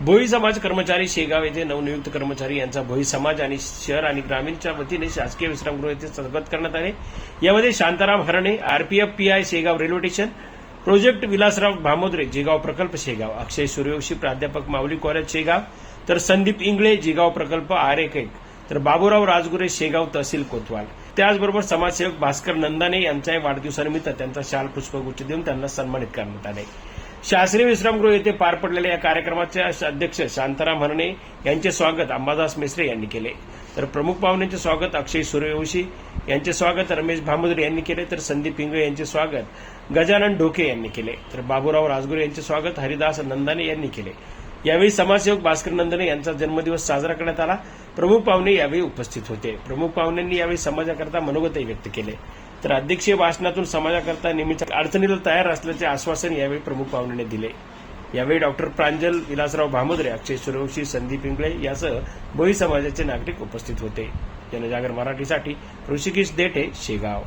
भोई समाज कर्मचारी शेगाव येथे नवनियुक्त कर्मचारी यांचा भोई समाज आणि शहर आणि ग्रामीणच्या वतीने शासकीय विश्रामगृह येथे स्वागत करण्यात आले. यामध्ये Shantaram Harne RPF PI Shegaon railway station project Vilasrao Bhamodre Jegaon प्रकल्प शेगाव अक्षय सूर्यवंशी प्राध्यापक माऊली कॉलेज शेगाव तर संदीप इंगळे जेगाव प्रकल्प आर एक एक तर बाबूराव राजगुरे शेगाव तहसील कोतवाल. त्याचबरोबर समाजसेवक भास्कर नंदाने यांच्या वाढदिवसानिमित्त त्यांचा शाल पुष्पगुच्छ देऊन त्यांना सन्मानित करण्यात आले. शास्त्रीय विश्रामगृह येथे पार पडलेल्या या कार्यक्रमाचे अध्यक्ष शांताराम हरणे यांचे स्वागत अंबादास मिश्रे यांनी केले. तर प्रमुख पाहुण्यांचे स्वागत अक्षय सूर्यवंशी यांचे स्वागत रमेश भामोदर यांनी केले. तर संदीप इंगळे यांचे स्वागत गजानन ढोके यांनी केले. तर बाबूराव राजगुरे यांचे स्वागत हरिदास नंदाने यांनी केले. यावेळी समाजसेवक भास्कर नंदने यांचा जन्मदिवस साजरा करण्यात आला. प्रमुख पाहुणे यावेळी उपस्थित होते. प्रमुख पाहुण्यांनी यावेळी समाजाकरता मनोगतही व्यक्त केले. तर अध्यक्षीय भाषणातून समाजाकरता नेहमीच्या अडचणीला तयार असल्याचे आश्वासन यावेळी प्रमुख पाहुण्यांनी दिले. यावेळी डॉक्टर प्रांजल विलासराव भामोदरे अक्षय सूर्यवंशी संदीप इंगळे यासह भोई समाजाचे नागरिक उपस्थित होते. जनजागर मराठीसाठी ऋषिकेश देठे शेगाव.